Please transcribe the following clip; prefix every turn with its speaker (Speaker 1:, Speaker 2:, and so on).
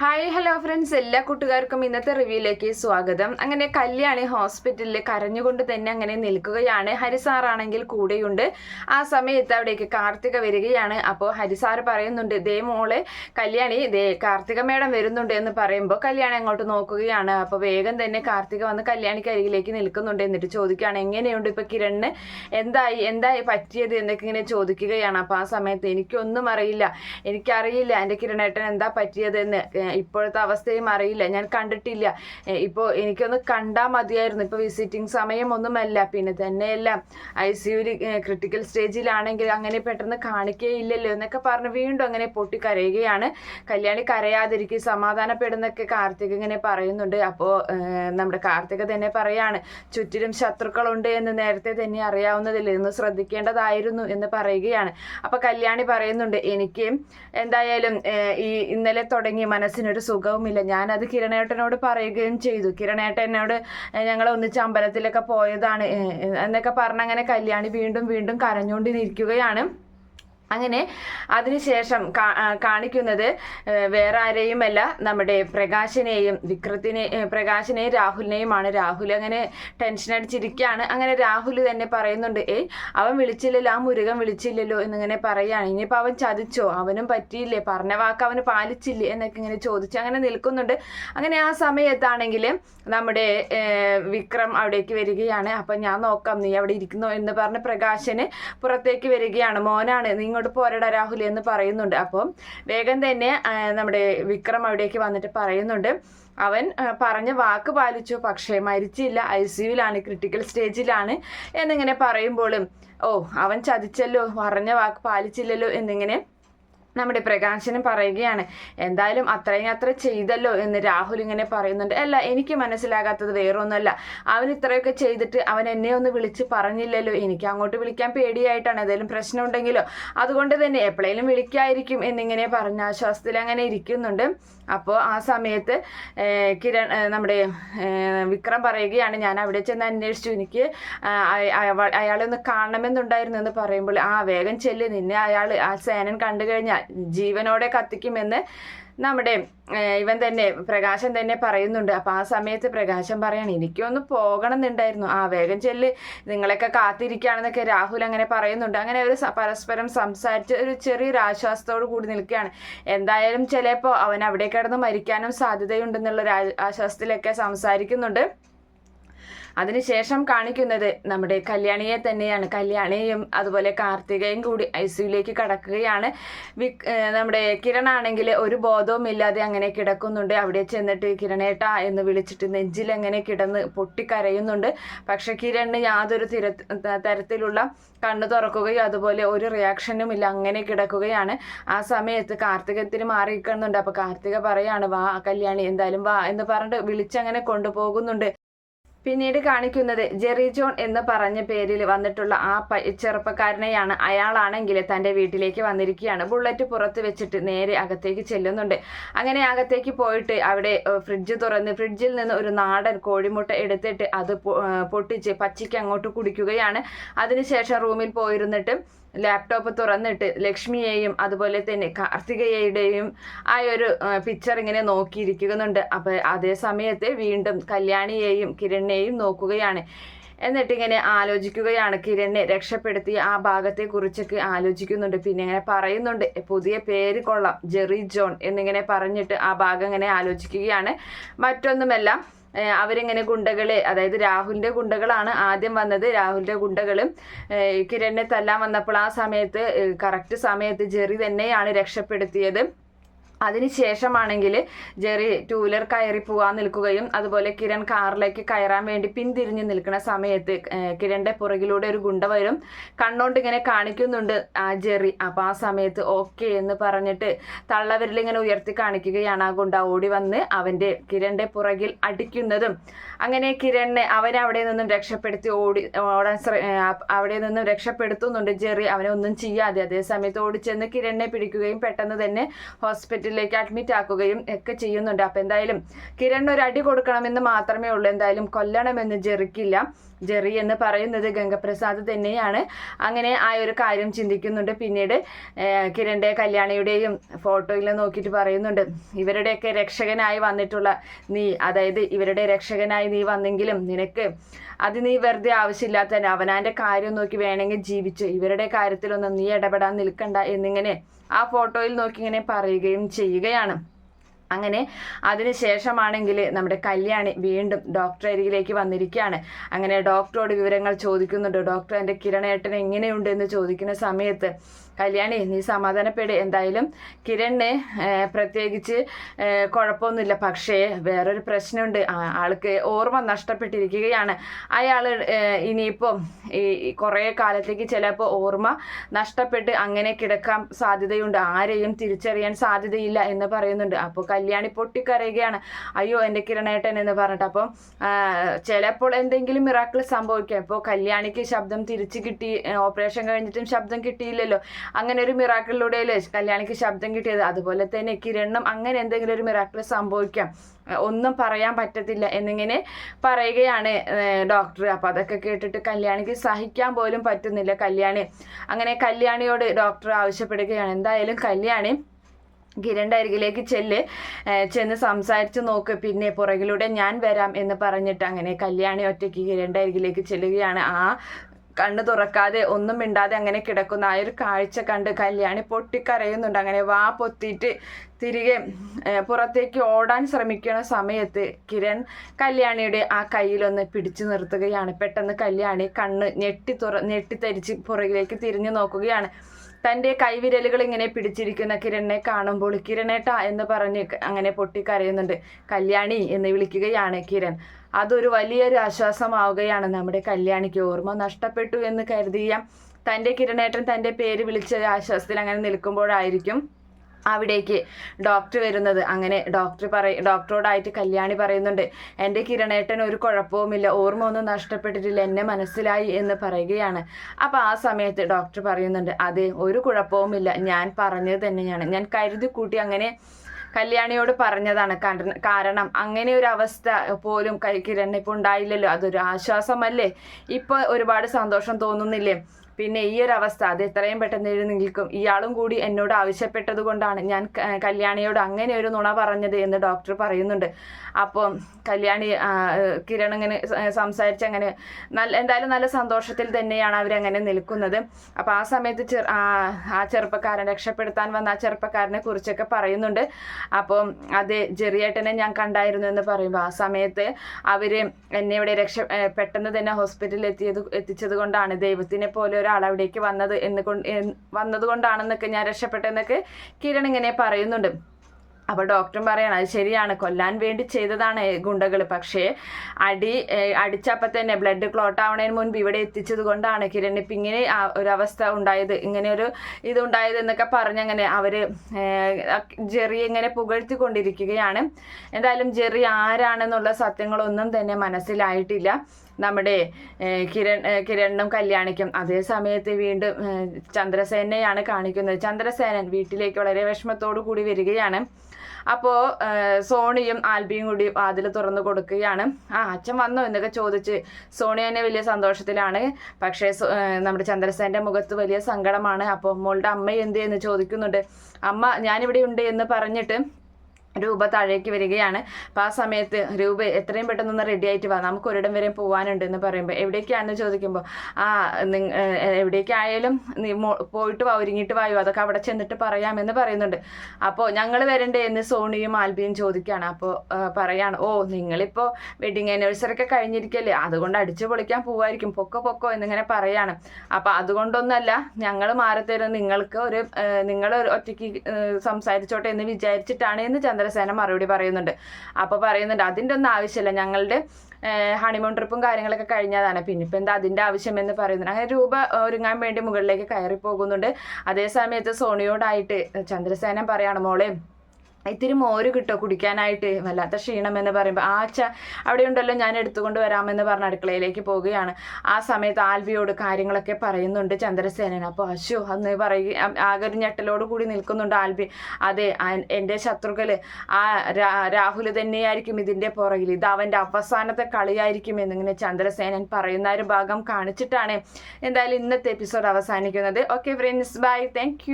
Speaker 1: Hi hello friends എല്ലാ കൂട്ടുകാർക്കും ഇന്നത്തെ റിവ്യൂയിലേക്ക് സ്വാഗതം. അങ്ങനെ കല്യാണി ഹോസ്പിറ്റലിൽ കരഞ്ഞുകൊണ്ട് തന്നെ അങ്ങനെ നിൽക്കുകയാണ്. ഹരിസാറാണെങ്കിൽ കൂടെയുണ്ട്. ആ സമയത്ത് അവിടേക്ക് കാർത്തിക വരികയാണ്. അപ്പോൾ ഹരിസാർ പറയുന്നുണ്ട് ദേ മോളെ കല്യാണി ദേ കാർത്തിക മേഡം വരുന്നുണ്ട് എന്ന് പറയുമ്പോൾ കല്യാണി അങ്ങോട്ട് നോക്കുകയാണ്. അപ്പോൾ വേഗം തന്നെ കാർത്തിക വന്ന് കല്യാണിക്ക് അരികിലേക്ക് നിൽക്കുന്നുണ്ട് എന്നിട്ട് ചോദിക്കുകയാണ് എങ്ങനെയുണ്ട് ഇപ്പോൾ കിരണിന് എന്തായി? എന്തായി പറ്റിയത്? എന്നൊക്കെ ഇങ്ങനെ ചോദിക്കുകയാണ്. അപ്പോൾ ആ സമയത്ത് എനിക്കൊന്നും അറിയില്ല. എനിക്കറിയില്ല എന്റെ കിരണേട്ടൻ എന്താ പറ്റിയതെന്ന്? ഏഹ് ഇപ്പോഴത്തെ അവസ്ഥയും അറിയില്ല. ഞാൻ കണ്ടിട്ടില്ല. ഇപ്പോൾ എനിക്കൊന്ന് കണ്ടാൽ മതിയായിരുന്നു. ഇപ്പോൾ വിസിറ്റിംഗ് സമയം ഒന്നുമല്ല. പിന്നെ തന്നെയല്ല ഐ സി യു ക്രിട്ടിക്കൽ സ്റ്റേജിലാണെങ്കിൽ അങ്ങനെ പെട്ടെന്ന് കാണിക്കുകയില്ലല്ലോ എന്നൊക്കെ പറഞ്ഞ് വീണ്ടും അങ്ങനെ പൊട്ടി കരയുകയാണ് കല്യാണി കരയാതിരിക്കും സമാധാനപ്പെടുന്നൊക്കെ കാർത്തിക് ഇങ്ങനെ പറയുന്നുണ്ട്. അപ്പോൾ നമ്മുടെ കാർത്തിക തന്നെ പറയാണ് ചുറ്റിലും ശത്രുക്കളുണ്ട് എന്ന് നേരത്തെ തന്നെ അറിയാവുന്നതില്ല ഇന്ന് ശ്രദ്ധിക്കേണ്ടതായിരുന്നു എന്ന് പറയുകയാണ്. അപ്പോൾ കല്യാണി പറയുന്നുണ്ട് എനിക്ക് എന്തായാലും ഈ ഇന്നലെ തുടങ്ങി മനസ്സിനൊരു സുഖവുമില്ല. ഞാനത് കിരണേട്ടനോട് പറയുകയും ചെയ്തു. കിരണേട്ടനോട് ഞങ്ങൾ ഒന്നിച്ച് അമ്പലത്തിലൊക്കെ പോയതാണ്. എന്നൊക്കെ എന്നൊക്കെ പറഞ്ഞങ്ങനെ കല്യാണി വീണ്ടും വീണ്ടും കരഞ്ഞുകൊണ്ടിരിക്കുകയാണ്. അങ്ങനെ അതിനുശേഷം കാണിക്കുന്നത് വേറെ ആരെയുമല്ല നമ്മുടെ പ്രകാശിനെയും വിക്രത്തിനെ പ്രകാശിനെയും രാഹുലിനെയുമാണ്. രാഹുൽ അങ്ങനെ ടെൻഷൻ അടിച്ചിരിക്കുകയാണ് അങ്ങനെ രാഹുൽ തന്നെ പറയുന്നുണ്ട് ഏയ് അവൻ വിളിച്ചില്ലല്ലോ ആ മുരുകൻ വിളിച്ചില്ലല്ലോ എന്നിങ്ങനെ പറയുകയാണ് ഇനിയിപ്പോൾ അവൻ ചതിച്ചോ? അവനും പറ്റിയില്ലേ? പറഞ്ഞ വാക്ക് അവന് പാലിച്ചില്ലേ? എന്നൊക്കെ ഇങ്ങനെ ചോദിച്ചു അങ്ങനെ നിൽക്കുന്നുണ്ട്. അങ്ങനെ ആ സമയത്താണെങ്കിൽ നമ്മുടെ വിക്രം അവിടേക്ക് വരികയാണ്. അപ്പം ഞാൻ നോക്കാം നീ അവിടെ ഇരിക്കുന്നു? എന്ന് പറഞ്ഞ് പ്രകാശന് പുറത്തേക്ക് വരികയാണ്. മോനാണ് നീ ഇങ്ങോട്ട് പോരടാ രാഹുൽ എന്ന് പറയുന്നുണ്ട്. അപ്പം വേഗം തന്നെ നമ്മുടെ വിക്രം അവിടേക്ക് വന്നിട്ട് പറയുന്നുണ്ട്. അവൻ പറഞ്ഞ വാക്ക് പാലിച്ചു. പക്ഷേ മരിച്ചില്ല. ഐ സിയുലാണ് ക്രിട്ടിക്കൽ സ്റ്റേജിലാണ് എന്നിങ്ങനെ പറയുമ്പോഴും ഓ അവൻ ചതിച്ചല്ലോ പറഞ്ഞ വാക്ക് പാലിച്ചില്ലല്ലോ എന്നിങ്ങനെ നമ്മുടെ പ്രകാശനും പറയുകയാണ്. എന്തായാലും അത്രയും അത്ര ചെയ്തല്ലോ എന്ന് രാഹുൽ ഇങ്ങനെ പറയുന്നുണ്ട്. അല്ല എനിക്ക് മനസ്സിലാകാത്തത് വേറൊന്നുമല്ല. അവൻ ഇത്രയൊക്കെ ചെയ്തിട്ട് അവൻ എന്നെ ഒന്ന് വിളിച്ച് പറഞ്ഞില്ലല്ലോ. എനിക്ക് അങ്ങോട്ട് വിളിക്കാൻ പേടിയായിട്ടാണ് എന്തെങ്കിലും പ്രശ്നം ഉണ്ടെങ്കിലോ. അതുകൊണ്ട് തന്നെ എപ്പോഴേലും വിളിക്കായിരിക്കും എന്നിങ്ങനെ പറഞ്ഞ ആശ്വാസത്തിൽ അങ്ങനെ ഇരിക്കുന്നുണ്ട്. അപ്പോൾ ആ സമയത്ത് കിരൺ നമ്മുടെ വിക്രം പറയുകയാണ് ഞാൻ അവിടെ ചെന്ന് അന്വേഷിച്ചു. എനിക്ക് അയാളെ ഒന്ന് കാണണമെന്നുണ്ടായിരുന്നു എന്ന് പറയുമ്പോൾ ആ വേഗം ചെല്ല്. നിന്നെ അയാൾ ആ സേനൻ കണ്ടു കഴിഞ്ഞാൽ ജീവനോടെ കത്തിക്കുമെന്ന് നമ്മുടെ ഇവൻ തന്നെ പ്രകാശൻ തന്നെ പറയുന്നുണ്ട്. അപ്പോൾ ആ സമയത്ത് പ്രകാശൻ പറയാണ് എനിക്കൊന്ന് പോകണം എന്നുണ്ടായിരുന്നു ആ വേഗം ചെല്ല്. നിങ്ങളൊക്കെ കാത്തിരിക്കുകയാണെന്നൊക്കെ രാഹുൽ അങ്ങനെ പറയുന്നുണ്ട്. അങ്ങനെ ഒരു പരസ്പരം സംസാരിച്ച് ഒരു ചെറിയൊരു ആശ്വാസത്തോട് കൂടി നിൽക്കുകയാണ്. എന്തായാലും ചിലപ്പോൾ അവൻ അവിടെ കിടന്ന് മരിക്കാനും സാധ്യതയുണ്ടെന്നുള്ള ആശ്വാസത്തിലൊക്കെ സംസാരിക്കുന്നുണ്ട്. അതിനുശേഷം കാണിക്കുന്നത് നമ്മുടെ കല്യാണിയെ തന്നെയാണ്. കല്യാണിയും അതുപോലെ കാർത്തികയും കൂടി ഐ സിയുലേക്ക് കടക്കുകയാണ്. നമ്മുടെ കിരൺ ആണെങ്കിൽ ഒരു ബോധവും ഇല്ലാതെ അങ്ങനെ കിടക്കുന്നുണ്ട്. അവിടെ ചെന്നിട്ട് കിരണേട്ട എന്ന് വിളിച്ചിട്ട് നെഞ്ചിൽ അങ്ങനെ കിടന്ന് പൊട്ടിക്കരയുന്നുണ്ട്. പക്ഷെ കിരണിന് യാതൊരു തിര തരത്തിലുള്ള കണ്ണു തുറക്കുകയും അതുപോലെ ഒരു റിയാക്ഷനും ഇല്ല. അങ്ങനെ കിടക്കുകയാണ്. ആ സമയത്ത് കാർത്തികത്തിന് മാറി നിൽക്കുന്നുണ്ട് അപ്പൊ കാർത്തിക പറയാണ് വാ കല്യാണി എന്തായാലും വാ എന്ന് പറഞ്ഞിട്ട് വിളിച്ചങ്ങനെ കൊണ്ടുപോകുന്നുണ്ട്. പിന്നീട് കാണിക്കുന്നത് ജെറി ജോൺ എന്ന് പറഞ്ഞ പേരിൽ വന്നിട്ടുള്ള ആ ചെറുപ്പക്കാരനെയാണ്. അയാളാണെങ്കിൽ തന്റെ വീട്ടിലേക്ക് വന്നിരിക്കുകയാണ്. ബുള്ളറ്റ് പുറത്ത് വെച്ചിട്ട് നേരെ അകത്തേക്ക് ചെല്ലുന്നുണ്ട്. അങ്ങനെ അകത്തേക്ക് പോയിട്ട് അവിടെ ഫ്രിഡ്ജ് തുറന്ന് ഫ്രിഡ്ജിൽ നിന്ന് ഒരു നാടൻ കോഴിമുട്ട എടുത്തിട്ട് അത് പൊട്ടിച്ച് പച്ചയ്ക്ക് അങ്ങോട്ട് കുടിക്കുകയാണ്. അതിനുശേഷം റൂമിൽ പോയിരുന്നിട്ട് ലാപ്ടോപ്പ് തുറന്നിട്ട് ലക്ഷ്മിയെയും അതുപോലെ തന്നെ കാർത്തികയുടെയും ആ ഒരു പിക്ചർ ഇങ്ങനെ നോക്കിയിരിക്കുന്നുണ്ട്. അപ്പോൾ അതേ സമയത്ത് വീണ്ടും കല്യാണിയെയും കിരണിനെയും നോക്കുകയാണ്. എന്നിട്ട് ഇങ്ങനെ ആലോചിക്കുകയാണ്. കിരണിനെ രക്ഷപ്പെടുത്തിയ ആ ഭാഗത്തെ കുറിച്ചൊക്കെ ആലോചിക്കുന്നുണ്ട്. പിന്നെ ഇങ്ങനെ പറയുന്നുണ്ട്. പുതിയ പേര് കൊള്ളാം. ജെറി ജോൺ എന്നിങ്ങനെ പറഞ്ഞിട്ട് ആ ഭാഗം ഇങ്ങനെ ആലോചിക്കുകയാണ്. മറ്റൊന്നുമല്ല അവരിങ്ങനെ ഗുണ്ടകളെ അതായത് രാഹുലിന്റെ ഗുണ്ടകളാണ് ആദ്യം വന്നത്. രാഹുലിന്റെ ഗുണ്ടകളും കിരണിനെ തല്ലാൻ വന്നപ്പോൾ ആ സമയത്ത് കറക്റ്റ് സമയത്ത് ജെറി തന്നെയാണ് രക്ഷപ്പെടുത്തിയത്. അതിനുശേഷമാണെങ്കിൽ ജെറി ടൂ വീലർ കയറി പോകാൻ നിൽക്കുകയും അതുപോലെ കിരൺ കാറിലേക്ക് കയറാൻ വേണ്ടി പിന്തിരിഞ്ഞ് നിൽക്കുന്ന സമയത്ത് കിരണിന്റെ പുറകിലൂടെ ഒരു ഗുണ്ട വരും. കണ്ണോണ്ട് ഇങ്ങനെ കാണിക്കുന്നുണ്ട് ആ ജെറി. അപ്പോൾ ആ സമയത്ത് ഓക്കെ എന്ന് പറഞ്ഞിട്ട് തള്ളവരിൽ ഇങ്ങനെ ഉയർത്തി കാണിക്കുകയാണ് ആ ഗുണ്ട ഓടി വന്ന് അവന്റെ കിരണിന്റെ പുറകിൽ അടിക്കുന്നതും. അങ്ങനെ കിരണിനെ അവനെ അവിടെ നിന്നും രക്ഷപ്പെടുത്തി ഓടി ഓടാൻ അവിടെ നിന്നും രക്ഷപ്പെടുത്തുന്നുണ്ട് ജെറി. അവനെ ഒന്നും ചെയ്യാതെ അതേ സമയത്ത് ഓടിച്ചെന്ന് കിരണിനെ പിടിക്കുകയും പെട്ടെന്ന് തന്നെ ഹോസ്പിറ്റലിലേക്ക് അഡ്മിറ്റ് ആക്കുകയും ഒക്കെ ചെയ്യുന്നുണ്ട്. അപ്പം എന്തായാലും കിരൺ ഒരു അടി കൊടുക്കണമെന്ന് മാത്രമേ ഉള്ളൂ. എന്തായാലും കൊല്ലണമെന്ന് ജെറിക്കില്ല. ജെറി എന്ന് പറയുന്നത് ഗംഗപ്രസാദ് തന്നെയാണ്. അങ്ങനെ ആ ഒരു കാര്യം ചിന്തിക്കുന്നുണ്ട്. പിന്നീട് കിരണ്ടെ കല്യാണിയുടെയും ഫോട്ടോയിൽ നോക്കിയിട്ട് പറയുന്നുണ്ട് ഇവരുടെയൊക്കെ രക്ഷകനായി വന്നിട്ടുള്ള നീ അതായത് ഇവരുടെ രക്ഷകനായി നീ വന്നെങ്കിലും നിനക്ക് അത് നീ വെറുതെ ആവശ്യമില്ലാത്ത അവനാന്റെ കാര്യം നോക്കി വേണമെങ്കിൽ ജീവിച്ചു. ഇവരുടെ കാര്യത്തിലൊന്നും നീ ഇടപെടാൻ നിൽക്കണ്ട എന്നിങ്ങനെ ആ ഫോട്ടോയിൽ നോക്കി ഇങ്ങനെ പറയുകയും ചെയ്യുകയാണ്. അങ്ങനെ അതിനുശേഷമാണെങ്കിൽ നമ്മുടെ കല്യാണി വീണ്ടും ഡോക്ടർ അരികിലേക്ക് വന്നിരിക്കുകയാണ്. അങ്ങനെ ഡോക്ടറോട് വിവരങ്ങൾ ചോദിക്കുന്നുണ്ട്. ഡോക്ടർ എന്റെ കിരണേട്ടൻ എങ്ങനെയുണ്ട് എന്ന് ചോദിക്കുന്ന സമയത്ത് കല്യാണി നീ സമാധാനപ്പെട്. എന്തായാലും കിരണിന് ഏഹ്, പ്രത്യേകിച്ച് കുഴപ്പമൊന്നുമില്ല. പക്ഷേ വേറൊരു പ്രശ്നമുണ്ട്. ആൾക്ക് ഓർമ്മ നഷ്ടപ്പെട്ടിരിക്കുകയാണ്. അയാൾ ഇനിയിപ്പോൾ ഈ കുറേ കാലത്തേക്ക് ചിലപ്പോൾ ഓർമ്മ നഷ്ടപ്പെട്ട് അങ്ങനെ കിടക്കാൻ സാധ്യതയുണ്ട്. ആരെയും തിരിച്ചറിയാൻ സാധ്യതയില്ല എന്ന് പറയുന്നുണ്ട്. അപ്പോൾ കല്യാണി പൊട്ടിക്കരയുകയാണ്. അയ്യോ എന്റെ കിരണേട്ടൻ എന്ന് പറഞ്ഞിട്ട്. അപ്പം ചിലപ്പോൾ എന്തെങ്കിലും മിറാക്കിൾ സംഭവിക്കാം. ഇപ്പോൾ കല്യാണിക്ക് ശബ്ദം തിരിച്ചു കിട്ടി ഓപ്പറേഷൻ കഴിഞ്ഞിട്ടും ശബ്ദം കിട്ടിയില്ലല്ലോ. അങ്ങനെ ഒരു മിറാക്കിളിലൂടെയല്ലേ കല്യാണിക്ക് ശബ്ദം കിട്ടിയത്. അതുപോലെ തന്നെ കിരണ്ണും അങ്ങനെ എന്തെങ്കിലും ഒരു മിറാക്കിൾ സംഭവിക്കാം. ഒന്നും പറയാൻ പറ്റത്തില്ല എന്നിങ്ങനെ പറയുകയാണ് ഡോക്ടർ അപ്പോൾ അതൊക്കെ കേട്ടിട്ട് കല്യാണിക്ക് സഹിക്കാൻ പോലും പറ്റുന്നില്ല. കല്യാണി അങ്ങനെ കല്യാണിയോട് ഡോക്ടർ ആവശ്യപ്പെടുകയാണ്. എന്തായാലും കല്യാണി കിരണിന്റെ അരികിലേക്ക് ചെല്ല് ചെന്ന് സംസാരിച്ച് നോക്ക്. പിന്നെ പുറകിലൂടെ ഞാൻ വരാം എന്ന് പറഞ്ഞിട്ട് അങ്ങനെ കല്യാണി ഒറ്റയ്ക്ക് കിരണ്ട അരികിലേക്ക് ചെല്ലുകയാണ്. ആ കണ്ണ് തുറക്കാതെ ഒന്നും മിണ്ടാതെ അങ്ങനെ കിടക്കുന്ന ആ ഒരു കാഴ്ച കണ്ട് കല്യാണി പൊട്ടിക്കരയുന്നുണ്ട്. അങ്ങനെ വാ പൊത്തിയിട്ട് തിരികെ പുറത്തേക്ക് ഓടാൻ ശ്രമിക്കുന്ന സമയത്ത് കിരൺ കല്യാണിയുടെ ആ കയ്യിലൊന്ന് പിടിച്ചു നിർത്തുകയാണ്. പെട്ടെന്ന് കല്യാണി കണ്ണ് ഞെട്ടി തുറ ഞെട്ടിത്തരിച്ച് പുറകിലേക്ക് തിരിഞ്ഞു നോക്കുകയാണ്. തന്റെ കൈവിരലുകൾ ഇങ്ങനെ പിടിച്ചിരിക്കുന്ന കിരണിനെ കാണുമ്പോൾ കിരണേട്ട എന്ന് പറഞ്ഞ് അങ്ങനെ പൊട്ടിക്കരയുന്നുണ്ട്. കല്യാണി എന്ന് വിളിക്കുകയാണ് കിരൺ. അതൊരു വലിയൊരു ആശ്വാസമാവുകയാണ് നമ്മുടെ കല്യാണിക്ക്. ഓർമ്മ നഷ്ടപ്പെട്ടു എന്ന് കരുതിയ തന്റെ കിരണേട്ടൻ തന്റെ പേര് വിളിച്ച ആശ്വാസത്തിൽ അങ്ങനെ നിൽക്കുമ്പോഴായിരിക്കും അവിടേക്ക് ഡോക്ടർ വരുന്നത്. അങ്ങനെ ഡോക്ടർ പറയ ഡോക്ടറോടായിട്ട് കല്യാണി പറയുന്നുണ്ട്. എന്റെ കിരണേട്ടൻ ഒരു കുഴപ്പവുമില്ല. ഓർമ്മ ഒന്നും നഷ്ടപ്പെട്ടിട്ടില്ല. എന്നെ മനസ്സിലായി എന്ന് പറയുകയാണ്. അപ്പോൾ ആ സമയത്ത് ഡോക്ടർ പറയുന്നുണ്ട്. അതെ ഒരു കുഴപ്പവുമില്ല. ഞാൻ പറഞ്ഞത് തന്നെയാണ്. ഞാൻ കരുതി കൂട്ടി അങ്ങനെ കല്യാണിയോട് പറഞ്ഞതാണ്. കാരണം- അങ്ങനെ ഒരു അവസ്ഥ പോലും കൈ- കിരണിന് ഇപ്പോൾ ഉണ്ടായില്ലല്ലോ. അതൊരു ആശ്വാസമല്ലേ? ഇപ്പോൾ ഒരുപാട് സന്തോഷം തോന്നുന്നില്ലേ? പിന്നെ ഈ ഒരു അവസ്ഥ. അത് എത്രയും പെട്ടെന്ന് എഴുതി നിൽക്കും ഇയാളും കൂടി എന്നോട് ആവശ്യപ്പെട്ടത് കൊണ്ടാണ് ഞാൻ കല്യാണിയോട് അങ്ങനെ ഒരു നുണ പറഞ്ഞത് എന്ന് ഡോക്ടർ പറയുന്നുണ്ട്. അപ്പം കല്യാണി കിരൺ ഇങ്ങനെ സംസാരിച്ച് അങ്ങനെ നല്ല എന്തായാലും നല്ല സന്തോഷത്തിൽ തന്നെയാണ് അവരങ്ങനെ നിൽക്കുന്നത്. അപ്പം ആ സമയത്ത് ചെറു ആ ചെറുപ്പക്കാരൻ രക്ഷപ്പെടുത്താൻ വന്ന ആ ചെറുപ്പക്കാരനെ കുറിച്ചൊക്കെ പറയുന്നുണ്ട്. അപ്പം അത് ജെറിയേട്ടനെ ഞാൻ കണ്ടായിരുന്നു എന്ന് പറയുമ്പോൾ ആ സമയത്ത് അവർ എന്നെ ഇവിടെ രക്ഷ പെട്ടെന്ന് തന്നെ ഹോസ്പിറ്റലിൽ എത്തിയത് എത്തിച്ചത് കൊണ്ടാണ്. ദൈവത്തിനെ പോലെ ഒരാൾ അവിടേക്ക് വന്നത് എന്ന് കൊണ്ട് എന്ന് വന്നത് കൊണ്ടാണെന്നൊക്കെ ഞാൻ രക്ഷപ്പെട്ടെന്നൊക്കെ കിരൺ ഇങ്ങനെ പറയുന്നുണ്ട്. അപ്പോൾ ഡോക്ടറും പറയാണ് അത് ശരിയാണ് കൊല്ലാൻ വേണ്ടി ചെയ്തതാണ് ഗുണ്ടകൾ പക്ഷേ അടി അടിച്ചപ്പോൾ തന്നെ ബ്ലഡ് ക്ലോട്ട് ആവണതിന് മുൻപ് ഇവിടെ എത്തിച്ചത് കൊണ്ടാണ് കിരൺ ഇപ്പം ഇങ്ങനെ ആ ഒരു അവസ്ഥ ഉണ്ടായത് ഇങ്ങനെ ഒരു ഇതുണ്ടായത് എന്നൊക്കെ പറഞ്ഞങ്ങനെ അവർ ജെറി ഇങ്ങനെ പുകഴ്ത്തിക്കൊണ്ടിരിക്കുകയാണ്. എന്തായാലും ജെറി ആരാണെന്നുള്ള സത്യങ്ങളൊന്നും തന്നെ മനസ്സിലായിട്ടില്ല. നമ്മുടെ കിരൺ കിരണിനും കല്യാണിക്കും. അതേ സമയത്ത് വീണ്ടും ചന്ദ്രസേനയാണ് കാണിക്കുന്നത്. ചന്ദ്രസേനൻ വീട്ടിലേക്ക് വളരെ വിഷമത്തോടു കൂടി വരികയാണ്. അപ്പോൾ സോണിയും ആൽബിയും കൂടി വാതിൽ തുറന്നു കൊടുക്കുകയാണ്. ആ അച്ഛൻ വന്നു എന്നൊക്കെ ചോദിച്ച് സോണി തന്നെ വലിയ സന്തോഷത്തിലാണ്. പക്ഷേ നമ്മുടെ ചന്ദ്രസേന്റെ മുഖത്ത് വലിയ സങ്കടമാണ്. അപ്പോൾ മോളുടെ അമ്മ എന്ത് എന്ന് ചോദിക്കുന്നുണ്ട്. അമ്മ ഞാനിവിടെ ഉണ്ട് എന്ന് പറഞ്ഞിട്ട് രൂപ താഴേക്ക് വരികയാണ്. അപ്പോൾ ആ സമയത്ത് രൂപ എത്രയും പെട്ടെന്ന് റെഡി ആയിട്ട് വാ. നമുക്ക് ഒരിടം വരെ പോകാനുണ്ട് എന്ന് പറയുമ്പോൾ എവിടേക്കാണെന്ന് ചോദിക്കുമ്പോൾ ആ എവിടേക്കായാലും നീ പോയിട്ട് വാ ഒരുങ്ങിയിട്ട് വായോ അതൊക്കെ അവിടെ ചെന്നിട്ട് പറയാമെന്ന് പറയുന്നുണ്ട്. അപ്പോൾ ഞങ്ങൾ വരണ്ടേ എന്ന് സോണിയും ആൽബിയും ചോദിക്കുകയാണ് അപ്പോൾ പറയാണ് ഓ നിങ്ങളിപ്പോൾ വെഡിങ് ആനിവേഴ്സറി ഒക്കെ കഴിഞ്ഞിരിക്കല്ലേ? അതുകൊണ്ട് അടിച്ചു പൊളിക്കാൻ പോവായിരിക്കും. പൊക്കോ പൊക്കോ എന്നിങ്ങനെ പറയാണ്. അപ്പോൾ അതുകൊണ്ടൊന്നല്ല ഞങ്ങൾ മാറിത്തരും നിങ്ങൾക്ക് ഒരു നിങ്ങൾ ഒറ്റയ്ക്ക് സംസാരിച്ചോട്ടെ എന്ന് വിചാരിച്ചിട്ടാണ് എന്ന് ചന്ദ്രസേന മറുപടി പറയുന്നുണ്ട്. അപ്പോൾ പറയുന്നുണ്ട് അതിന്റെ ഒന്നും ആവശ്യമില്ല. ഞങ്ങളുടെ ഹണിമൂൺ ട്രിപ്പും കാര്യങ്ങളൊക്കെ കഴിഞ്ഞതാണ്. പിന്നെ ഇപ്പം എന്താ അതിന്റെ ആവശ്യമെന്ന് പറയുന്നുണ്ട്. അങ്ങനെ രൂപ ഒരുങ്ങാൻ വേണ്ടി മുകളിലേക്ക് കയറി പോകുന്നുണ്ട് അതേസമയത്ത് സോണിയോടായിട്ട് ചന്ദ്രസേന പറയാണ് മോളെ ഇത്തിരി മോര് കിട്ടോ കുടിക്കാനായിട്ട് വല്ലാത്ത ക്ഷീണം എന്ന് പറയുമ്പോൾ ആ അച്ഛ അവിടെ ഉണ്ടല്ലോ ഞാൻ എടുത്തുകൊണ്ട് വരാമെന്ന് പറഞ്ഞ അടുക്കളയിലേക്ക് പോവുകയാണ്. ആ സമയത്ത് ആൽവിയോട് കാര്യങ്ങളൊക്കെ പറയുന്നുണ്ട് ചന്ദ്രസേനൻ. അപ്പോൾ അശു അന്ന് പറയുക ആകരിഞ്ഞട്ടലോട് കൂടി നിൽക്കുന്നുണ്ട് ആൽവി. അതെ എന്റെ ശത്രുക്കൾ ആ രാഹുൽ തന്നെയായിരിക്കും ഇതിന്റെ പുറകിൽ ഇത് അവന്റെ അവസാനത്തെ കളിയായിരിക്കും എന്നിങ്ങനെ ചന്ദ്രസേനൻ പറയുന്ന ഒരു ഭാഗം കാണിച്ചിട്ടാണ് എന്തായാലും ഇന്നത്തെ എപ്പിസോഡ് അവസാനിക്കുന്നത്. Okay friends bye thank